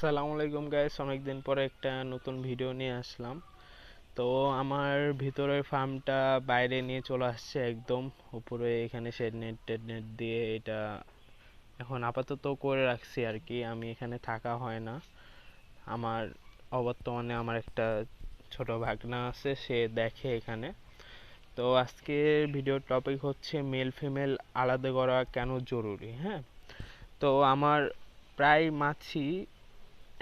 আসসালামু আলাইকুম গাইস অনেকদিন পরে একটা নতুন ভিডিও নিয়ে আসলাম। তো আমার ভিতরের ফার্মটা বাইরে নিয়ে চলে আসছে একদম। উপরে এখানে শেড নেট টেড নেট দিয়ে এটা এখন আপাতত করে রাখছি আর কি। আমি এখানে থাকা হয় না। আমার অবর্তমানে আমার একটা ছোট ভাগনা আছে, সে দেখে এখানে। তো আজকের ভিডিওর টপিক হচ্ছে মেল ফিমেল আলাদা করা কেন জরুরি হ্যাঁ? তো আমার প্রায় মাছই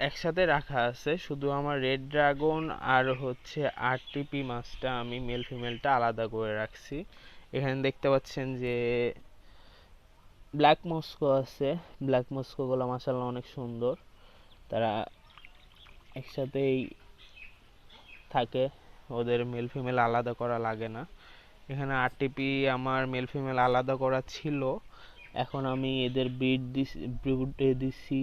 একসাথে রাখা আছে, শুধু আমার রেড ড্রাগন আর হচ্ছে আরটিপি মাছটা আমি মেল ফিমেলটা আলাদা করে রাখছি। এখানে দেখতে পাচ্ছেন যে ব্ল্যাক মস্কো আছে। ব্ল্যাক মস্কোগুলো মাসাল্লাহ অনেক সুন্দর। তারা একসাথেই থাকে। ওদের মেল ফিমেল আলাদা করা লাগে না। এখানে আরটিপি আমার মেল ফিমেল আলাদা করা ছিল। এখন আমি এদের ব্রিড দিছি ব্রিডে দিছি।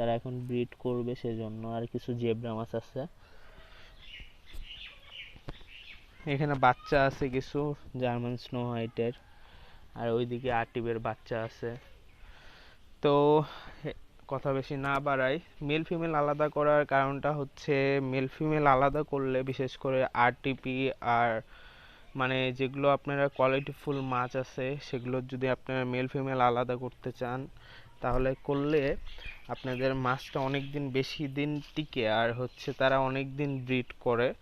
তারা এখন ব্রিড করবে সেজন্য, আর কিছু জেব্রা মাছ আছে। এখানে বাচ্চা আছে কিছু, জার্মান স্নো হোয়াইটের আর ওইদিকে আরটিপের বাচ্চা আছে। তো কথা বেশি না বাড়াই মেল ফিমেল আলাদা করার কারণটা হচ্ছে মেল ফিমেল আলাদা করলে বিশেষ করে আরটিপি আর মানে যেগুলো আপনারা কোয়ালিটিফুল মাছ আছে, সেগুলো যদি আপনারা মেল ফিমেল আলাদা করতে চান, তাহলে করলে আপনাদের মাছটা অনেক দিন বেশি দিন টিকে আর হচ্ছে তারা অনেক দিন ব্রিড করে।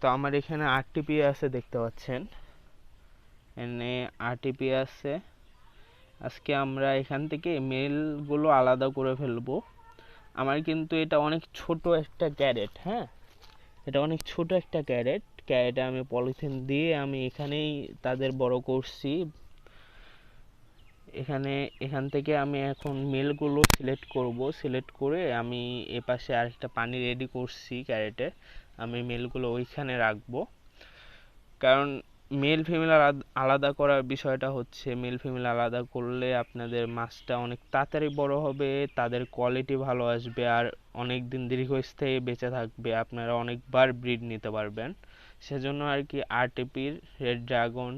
তো আমার এখানে আরটিপি আছে দেখতে পাচ্ছেন। এনে আরটিপি আছে। আজকে আমরা এখান থেকে মেলগুলো আলাদা করে ফেলব। আমার কিন্তু এটা অনেক ছোট একটা ক্যারেট হ্যাঁ? এটা অনেক ছোট একটা ক্যারেট। ক্যারেটে আমি পলিথিন দিয়ে আমি এখানেই তাদের বড় করছি। এখানে, এখান থেকে আমি এখন মেলগুলো সিলেক্ট করব। সিলেক্ট করে আমি এপাশে আরেকটা পানি রেডি করছি ক্যারেটে। আমি মেলগুলো ওইখানে রাখব। কারণ মেল ফিমেল আলাদা করার বিষয়টা হচ্ছে, মেল ফিমেল আলাদা করলে আপনাদের মাছটা অনেক তাড়াতাড়ি বড় হবে, তাদের কোয়ালিটি ভালো আসবে, আর অনেক দিন দীর্ঘস্থায়ী বেঁচে থাকবে। আপনারা অনেকবার ব্রিড নিতে পারবেন। সেজন্য আর কি আরটিপির রেড ড্রাগন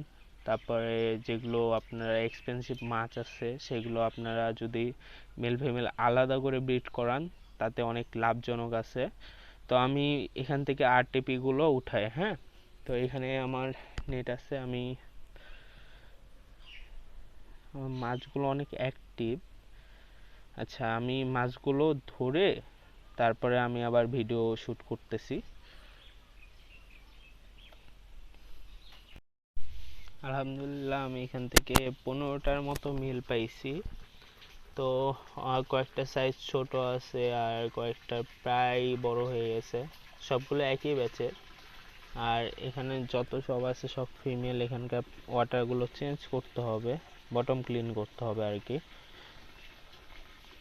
তারপরে যেগুলো আপনারা এক্সপেন্সিভ মাছ আছে, সেগুলো আপনারা যদি মেল ফিমেল আলাদা করে ব্রিড করান, তাতে অনেক লাভজনক আছে। তো আমি এখান থেকে আরটিপি গুলো উঠাই হ্যাঁ? তো এখানে আমার নেট আছে, আমি মাছগুলো অনেক অ্যাক্টিভ আচ্ছা আমি মাছগুলো ধরে তারপরে আমি আবার ভিডিও শুট করতেছি। আলহামদুলিল্লাহ, আমি এখান থেকে পনেরোটার মতো মিল পাইছি। তো কয়েকটা সাইজ ছোট আছে আর কয়েকটা প্রায় বড় হয়ে গেছে। সবগুলো একই ব্যাচের আর এখানে যত সব আছে, সব ফিমেল এখানকার ওয়াটারগুলো চেঞ্জ করতে হবে বটম ক্লিন করতে হবে আর কি।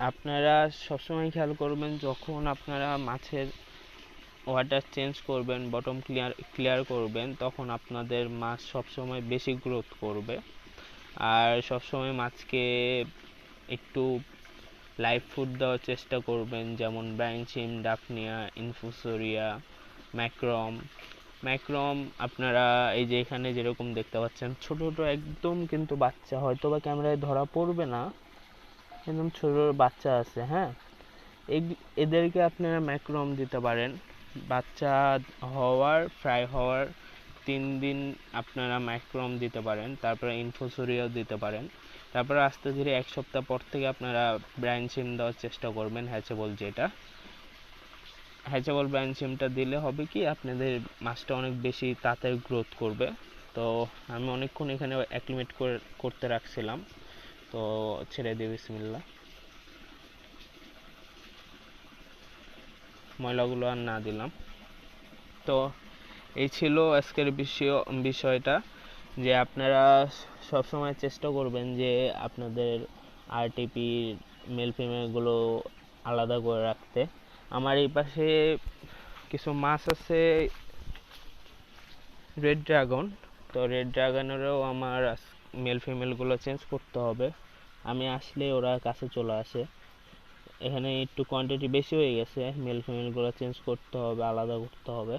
আপনারা সবসময় খেয়াল করবেন, যখন আপনারা মাছের ওয়াটার চেঞ্জ করবেন বটম ক্লিয়ার ক্লিয়ার করবেন, তখন আপনাদের মাছ সবসময় বেশি গ্রোথ করবে। আর সবসময় মাছকে একটু লাইভ ফুড দেওয়ার চেষ্টা করবেন, যেমন ব্রাইনচিম ডাফনিয়া ইনফুসোরিয়া, ম্যাক্রম। ম্যাক্রম আপনারা এই যে এখানে যেরকম দেখতে পাচ্ছেন, ছোট ছোট একদম কিন্তু বাচ্চা হয়তো বা ক্যামেরায় ধরা পড়বে না একদম ছোট বাচ্চা আছে হ্যাঁ? এদেরকে আপনারা ম্যাক্রম দিতে পারেন। বাচ্চা হওয়ার ফ্রাই হওয়ার তিন দিন আপনারা মাইক্রোম দিতে পারেন, তারপরে ইনফোসোরিয়াও দিতে পারেন। তারপরে আস্তে ধীরে এক সপ্তাহ পর থেকে আপনারা ব্রাইন সিম দেওয়ার চেষ্টা করবেন হ্যাচেবল যেটা। হ্যাচেবল ব্রাইন সিমটা দিলে হবে কি, আপনাদের মাছটা অনেক বেশি তাড়াতাড়ি গ্রোথ করবে। তো আমি অনেকক্ষণ এখানে অ্যাক্লিমেট করে, করতে রাখছিলাম। তো ছেড়ে দিই বিসমিল্লা ময়লাগুলো আর না দিলাম। তো এই ছিল আজকের বিষয়, বিষয়টা যে আপনারা সবসময় চেষ্টা করবেন যে আপনাদের আরটিপি মেল ফিমেলগুলো আলাদা করে রাখতে। আমার এই পাশে কিছু মাছ আছে রেড ড্রাগন তো রেড ড্রাগনেরও আমার মেল ফিমেলগুলো চেঞ্জ করতে হবে। আমি আসলে ওরা কাছে চলে আসে। এখানে একটু কোয়ান্টিটি বেশি হয়ে গেছে। মেল ফিমেলগুলো চেঞ্জ করতে হবে, আলাদা করতে হবে।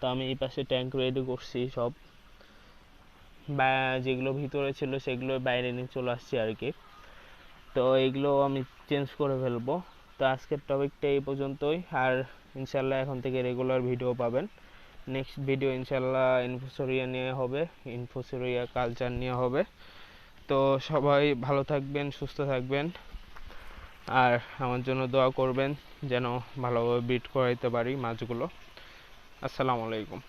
তো আমি এই পাশে ট্যাঙ্ক রেডি করছি সব। বা যেগুলো ভিতরে ছিল সেগুলো বাইরে নিয়ে চলে আসছি আর কি। তো এগুলো আমি চেঞ্জ করে ফেলব। তো আজকের টপিকটা এই পর্যন্তই। আর ইনশাল্লাহ এখন থেকে রেগুলার ভিডিও পাবেন। নেক্সট ভিডিও ইনশাল্লাহ ইনফোসরিয়া নিয়ে হবে। ইনফোসরিয়া কালচার নিয়ে হবে। তো সবাই ভালো থাকবেন, সুস্থ থাকবেন। আর আমার জন্য দোয়া করবেন যেন ভালোভাবে বিট করাইতে পারি মাছগুলো। আসসালামু আলাইকুম।